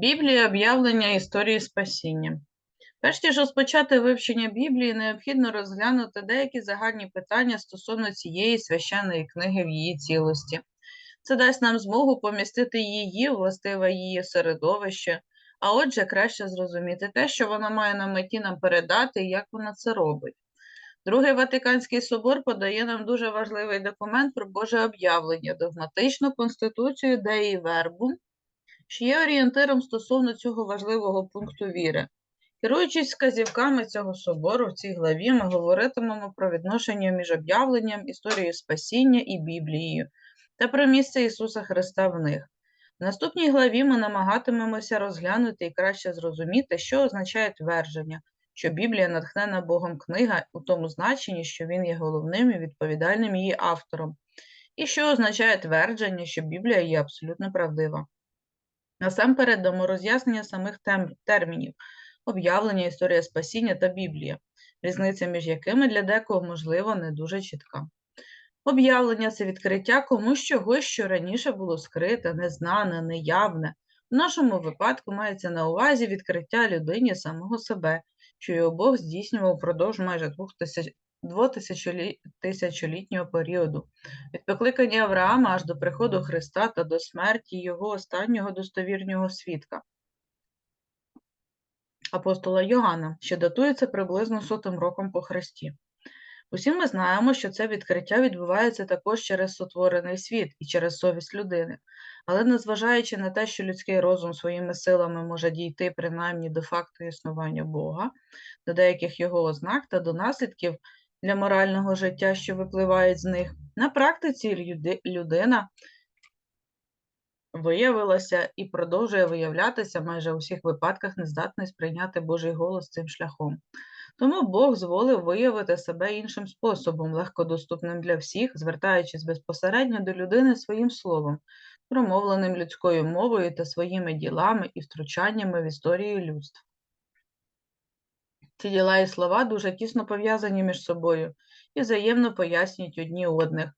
Біблія об'явлення історії спасіння. Перш ніж розпочати вивчення Біблії, необхідно розглянути деякі загальні питання стосовно цієї священної книги в її цілості. Це дасть нам змогу помістити її, властиве її середовище, а отже, краще зрозуміти те, що вона має на меті нам передати і як вона це робить. Другий Ватиканський собор подає нам дуже важливий документ про Боже об'явлення, догматичну конституцію Деї Вербум, що є орієнтиром стосовно цього важливого пункту віри. Керуючись вказівками цього собору, в цій главі ми говоритимемо про відношення між об'явленням, історією спасіння і Біблією та про місце Ісуса Христа в них. В наступній главі ми намагатимемося розглянути і краще зрозуміти, що означає твердження, що Біблія натхнена Богом книга у тому значенні, що Він є головним і відповідальним її автором, і що означає твердження, що Біблія є абсолютно правдива. Насамперед дамо роз'яснення самих тем, термінів об'явлення, історія спасіння та Біблія, різниця між якими для декого, можливо, не дуже чітка. Об'явлення це відкриття комусь чогось, що раніше було скрите, незнане, неявне. В нашому випадку мається на увазі відкриття людині самого себе, що його Бог здійснював впродовж майже двох тисяч двотисячолітнього періоду, від покликання Авраама аж до приходу Христа та до смерті його останнього достовірнього свідка, апостола Йоанна, що датується приблизно сотим роком по Христі. Усі ми знаємо, що це відкриття відбувається також через сотворений світ і через совість людини, але незважаючи на те, що людський розум своїми силами може дійти принаймні до факту існування Бога, до деяких його ознак та до наслідків для морального життя, що випливають з них, на практиці людина виявилася і продовжує виявлятися майже у всіх випадках нездатний сприйняти Божий голос цим шляхом. Тому Бог зволив виявити себе іншим способом, легкодоступним для всіх, звертаючись безпосередньо до людини своїм словом, промовленим людською мовою та своїми ділами і втручаннями в історію людства. Ці діла і слова дуже тісно пов'язані між собою і взаємно пояснюють одні одних.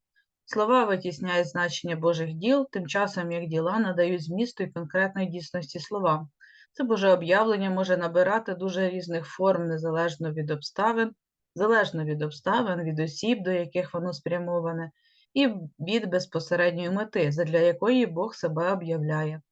Слова витісняють значення Божих діл, тим часом як діла надають змісту і конкретної дійсності словам. Це Боже об'явлення може набирати дуже різних форм незалежно від обставин, залежно від обставин, від осіб, до яких воно спрямоване, і від безпосередньої мети, задля якої Бог себе об'являє.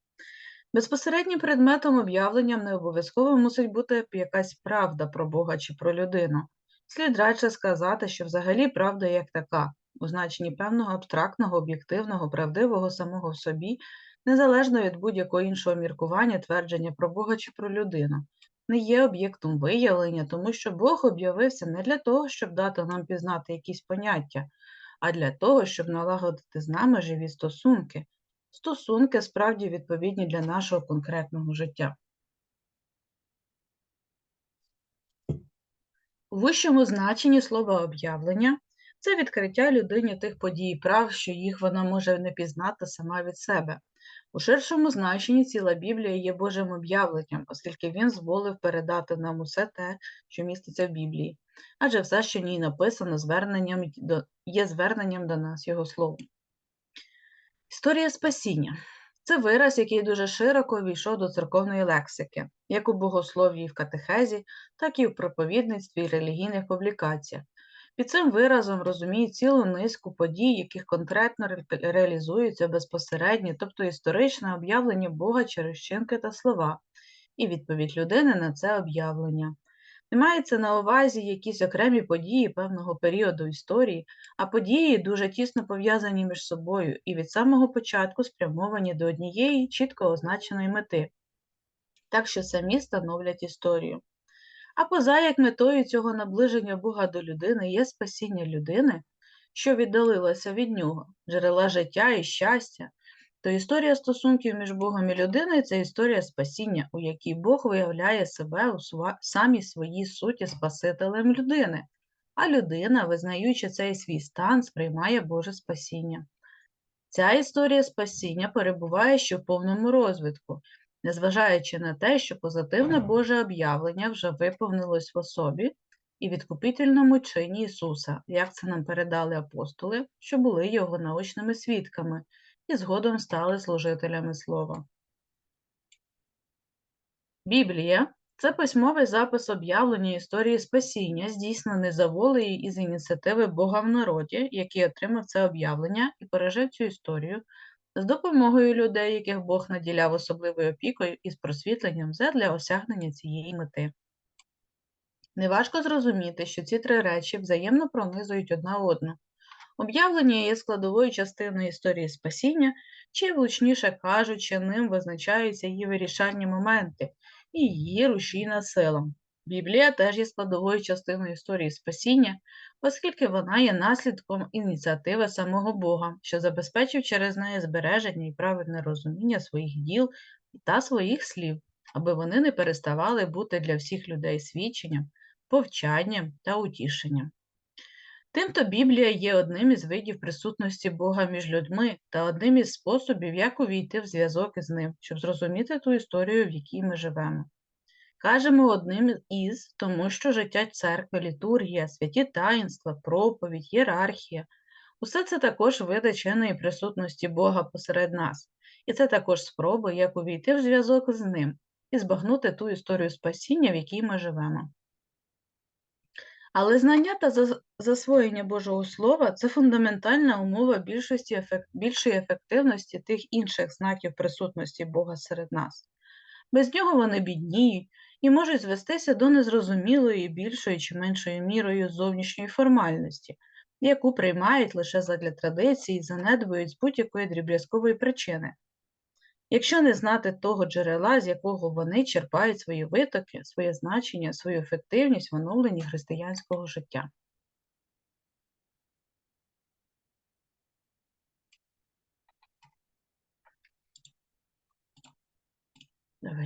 Безпосереднім предметом об'явленням не обов'язково мусить бути якась правда про Бога чи про людину. Слід радше сказати, що взагалі правда як така, у значенні певного абстрактного, об'єктивного, правдивого самого в собі, незалежно від будь-якого іншого міркування, твердження про Бога чи про людину, не є об'єктом виявлення, тому що Бог об'явився не для того, щоб дати нам пізнати якісь поняття, а для того, щоб налагодити з нами живі стосунки, стосунки справді відповідні для нашого конкретного життя. У вищому значенні слова об'явлення це відкриття людині тих подій і прав, що їх вона може не пізнати сама від себе. У ширшому значенні ціла Біблія є Божим об'явленням, оскільки він зволив передати нам усе те, що міститься в Біблії, адже все, що в ній написано, зверненням є зверненням до нас, Його Словом. Історія спасіння це вираз, який дуже широко війшов до церковної лексики, як у богослов'ї в катехезі, так і в проповідництві і релігійних публікаціях. Під цим виразом розуміють цілу низку подій, яких конкретно реалізуються безпосередньо, тобто історичне об'явлення Бога через вчинки та слова, і відповідь людини на це об'явлення. Не мається на увазі якісь окремі події певного періоду історії, а події дуже тісно пов'язані між собою і від самого початку спрямовані до однієї чітко означеної мети, так що самі становлять історію. А поза як метою цього наближення Бога до людини є спасіння людини, що віддалилася від нього, джерела життя і щастя, то історія стосунків між Богом і людиною це історія спасіння, у якій Бог виявляє себе у самій своїй суті Спасителем людини, а людина, визнаючи цей свій стан, сприймає Боже спасіння. Ця історія спасіння перебуває ще в повному розвитку, незважаючи на те, що позитивне Боже об'явлення вже виповнилось в особі і відкупительному чині Ісуса, як це нам передали апостоли, що були його научними свідками і згодом стали служителями слова. Біблія це письмовий запис об'явлення історії спасіння, здійснений за волею і з ініціативи Бога в народі, який отримав це об'явлення і пережив цю історію з допомогою людей, яких Бог наділяв особливою опікою і з просвітленням задля осягнення цієї мети. Неважко зрозуміти, що ці три речі взаємно пронизують одна одну. Об'явлення є складовою частиною історії спасіння, чи, влучніше кажучи, ним визначаються її вирішальні моменти і її рушійна сила. Біблія теж є складовою частиною історії спасіння, оскільки вона є наслідком ініціативи самого Бога, що забезпечив через неї збереження і правильне розуміння своїх діл та своїх слів, аби вони не переставали бути для всіх людей свідченням, повчанням та утішенням. Тимто Біблія є одним із видів присутності Бога між людьми та одним із способів, як увійти в зв'язок із ним, щоб зрозуміти ту історію, в якій ми живемо. Кажемо одним із, тому що життя церкви, літургія, святі таїнства, проповідь, ієрархія усе це також види чинної присутності Бога посеред нас, і це також спроби, як увійти в зв'язок з ним і збагнути ту історію спасіння, в якій ми живемо. Але знання та засвоєння Божого Слова це фундаментальна умова більшості ефек- більшої ефективності тих інших знаків присутності Бога серед нас. Без нього вони бідніють і можуть звестися до незрозумілої більшою чи меншою мірою зовнішньої формальності, яку приймають лише задля традицій і занедбують з будь-якої дріб'язкової причини. Якщо не знати того джерела, з якого вони черпають свої витоки, своє значення, свою ефективність в оновленні християнського життя.